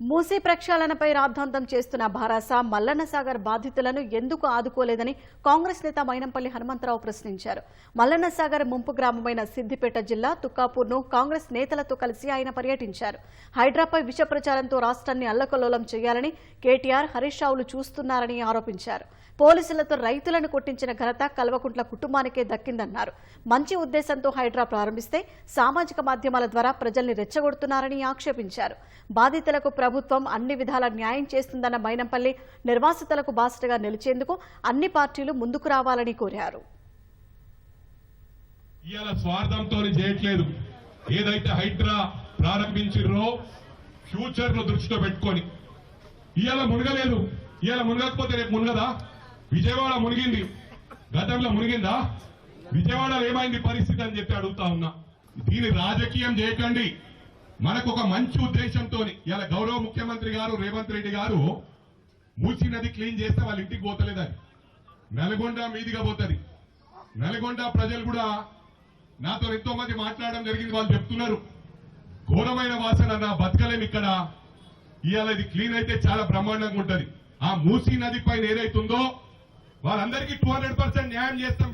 మూసీ ప్రక్షాళనపై రాద్ధాంతం చేస్తున్న భారాస మల్లన్నసాగర్ బాధితులను ఎందుకు ఆదుకోలేదని కాంగ్రెస్ నేత మైనంపల్లి హనుమంతరావు ప్రశ్నించారు. మల్లన్నసాగర్ ముంపు గ్రామమైన సిద్దిపేట జిల్లా తుక్కాపూర్ను కాంగ్రెస్ నేతలతో కలిసి ఆయన పర్యటించారు. హైడ్రాపై విష ప్రచారంతో రాష్ట్రాన్ని అల్లకల్లోలం చేయాలని కేటీఆర్ హరీష్ రావులు చూస్తున్నారని ఆరోపించారు. పోలీసులతో రైతులను కొట్టించిన ఘనత కల్వకుంట్ల కుటుంబానికే దక్కిందన్నారు. మంచి ఉద్దేశంతో హైడ్రా ప్రారంభిస్తే సామాజిక మాధ్యమాల ద్వారా ప్రజల్ని రెచ్చగొడుతున్నారని ఆక్షేపించారు. బాధితులకు ప్రభుత్వం అన్ని విధాల న్యాయం చేస్తుందన్న మైనంపల్లి నిర్వాసితులకు బాసటగా నిలిచేందుకు అన్ని పార్టీలు ముందుకు రావాలని కోరారు. ఇవాళ స్వార్థంతో చేయట్లేదు. ఏదైతే హైడ్రా ప్రారంభించిర్రో ఫ్యూచర్ను దృష్టిలో పెట్టుకొని. ఇవాళ మునగలేదు. ఇవాళ మునగకపోతే రేపు మునగదా? విజయవాడ మునిగింది. గతంలో మునిగిందా? విజయవాడలో ఏమైంది పరిస్థితి అని చెప్పి అడుగుతా ఉన్నా. దీని రాజకీయం చేయకండి. మనకు ఒక మంచి ఉద్దేశంతో ఇలా గౌరవ ముఖ్యమంత్రి గారు రేవంత్ రెడ్డి గారు మూసి నది క్లీన్ చేస్తే వాళ్ళ ఇంటికి పోతలేదని. నల్గొండ మీదిగా పోతుంది. నల్గొండ ప్రజలు కూడా నాతో ఎంతో మంది మాట్లాడడం జరిగింది వాళ్ళు చెప్తున్నారు. ఘోరమైన వాసన నా బతకలేం ఇక్కడ. ఇవాళ ఇది క్లీన్ అయితే చాలా బ్రహ్మాండంగా ఉంటుంది. ఆ మూసీ నది పైన ఏదైతుందో వాళ్ళందరికీ టూ హండ్రెడ్ పర్సెంట్ న్యాయం చేస్తాం.